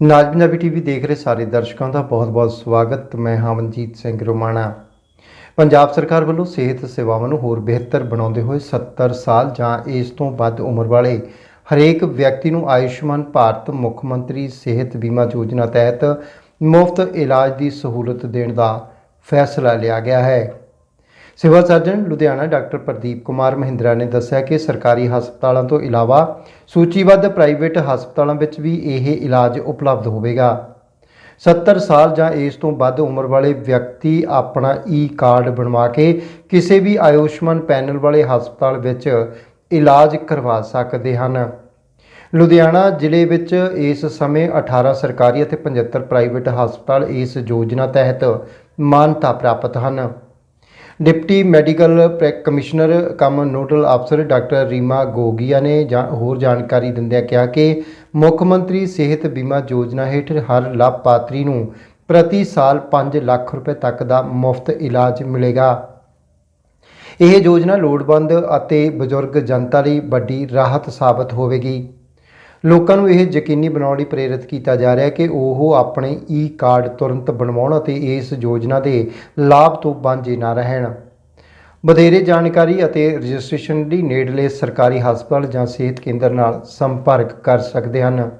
ਨਾਜ Punjabi TV ਦੇਖ ਰਹੇ ਸਾਰੇ ਦਰਸ਼ਕਾਂ ਦਾ ਬਹੁਤ-ਬਹੁਤ ਸਵਾਗਤ। ਮੈਂ ਹਮਨਜੀਤ ਸਿੰਘ ਰੋਮਾਣਾ। ਪੰਜਾਬ ਸਰਕਾਰ ਵੱਲੋਂ ਸਿਹਤ ਸੇਵਾਵਾਂ ਨੂੰ ਹੋਰ ਬਿਹਤਰ ਬਣਾਉਂਦੇ ਹੋਏ 70 ਸਾਲ ਜਾਂ ਇਸ ਤੋਂ ਵੱਧ ਉਮਰ ਵਾਲੇ ਹਰੇਕ ਵਿਅਕਤੀ ਨੂੰ ਆਯੁਸ਼ਮਾਨ ਭਾਰਤ ਮੁੱਖ ਮੰਤਰੀ ਸਿਹਤ ਬੀਮਾ ਯੋਜਨਾ ਤਹਿਤ ਮੁਫਤ ਇਲਾਜ ਦੀ ਸਹੂਲਤ ਦੇਣ ਦਾ ਫੈਸਲਾ ਲਿਆ ਗਿਆ ਹੈ। Civil surgeon Ludhiana doctor Pradeep Kumar Mahindra ਨੇ ਦੱਸਿਆ ਕਿ ਸਰਕਾਰੀ ਹਸਪਤਾਲਾਂ ਤੋਂ ਇਲਾਵਾ ਸੂਚੀਬੱਧ ਪ੍ਰਾਈਵੇਟ ਹਸਪਤਾਲਾਂ ਵਿੱਚ ਵੀ ਇਹ ਇਲਾਜ ਉਪਲਬਧ ਹੋਵੇਗਾ। 70 ਸਾਲ ਜਾਂ ਇਸ ਤੋਂ ਵੱਧ ਉਮਰ ਵਾਲੇ ਵਿਅਕਤੀ ਆਪਣਾ ਈ ਕਾਰਡ ਬਣਵਾ ਕੇ ਕਿਸੇ ਵੀ ਆਯੁਸ਼ਮਾਨ ਪੈਨਲ ਵਾਲੇ ਹਸਪਤਾਲ ਵਿੱਚ ਇਲਾਜ ਕਰਵਾ ਸਕਦੇ ਹਨ। ਲੁਧਿਆਣਾ ਜ਼ਿਲ੍ਹੇ ਵਿੱਚ ਇਸ ਸਮੇਂ 18 ਸਰਕਾਰੀ ਅਤੇ 75 ਪ੍ਰਾਈਵੇਟ ਹਸਪਤਾਲ ਇਸ ਯੋਜਨਾ ਤਹਿਤ ਮਾਨਤਾ ਪ੍ਰਾਪਤ ਹਨ। ਡਿਪਟੀ ਮੈਡੀਕਲ ਪ੍ਰੈ- ਕਮਿਸ਼ਨਰ ਕਮ ਨੋਡਲ ਅਫਸਰ ਡਾਕਟਰ ਰੀਮਾ ਗੋਗੀਆ ਨੇ ਜਾਂ ਹੋਰ ਜਾਣਕਾਰੀ ਦਿੰਦਿਆਂ ਕਿਹਾ ਕਿ ਮੁੱਖ ਮੰਤਰੀ ਸਿਹਤ ਬੀਮਾ ਯੋਜਨਾ ਹੇਠ ਹਰ ਲਾਭਪਾਤਰੀ ਨੂੰ ਪ੍ਰਤੀ ਸਾਲ 5 ਲੱਖ ਰੁਪਏ ਤੱਕ ਦਾ ਮੁਫਤ ਇਲਾਜ ਮਿਲੇਗਾ। ਇਹ ਯੋਜਨਾ ਲੋੜਵੰਦ ਅਤੇ ਬਜ਼ੁਰਗ ਜਨਤਾ ਲਈ ਵੱਡੀ ਰਾਹਤ ਸਾਬਤ ਹੋਵੇਗੀ। ਲੋਕਾਂ ਨੂੰ ਇਹ ਯਕੀਨੀ ਬਣਾਉਣ ਲਈ ਪ੍ਰੇਰਿਤ ਕੀਤਾ ਜਾ ਰਿਹਾ ਹੈ ਕਿ ਉਹ ਆਪਣੇ ਈ ਕਾਰਡ ਤੁਰੰਤ ਬਣਵਾਉਣ ਅਤੇ ਇਸ ਯੋਜਨਾ ਦੇ ਲਾਭ ਤੋਂ ਵਾਂਝੇ ਨਾ ਰਹਿਣ। ਵਧੇਰੇ ਜਾਣਕਾਰੀ ਅਤੇ ਰਜਿਸਟ੍ਰੇਸ਼ਨ ਲਈ ਨੇੜਲੇ ਸਰਕਾਰੀ ਹਸਪਤਾਲ ਜਾਂ ਸਿਹਤ ਕੇਂਦਰ ਨਾਲ ਸੰਪਰਕ ਕਰ ਸਕਦੇ ਹਨ।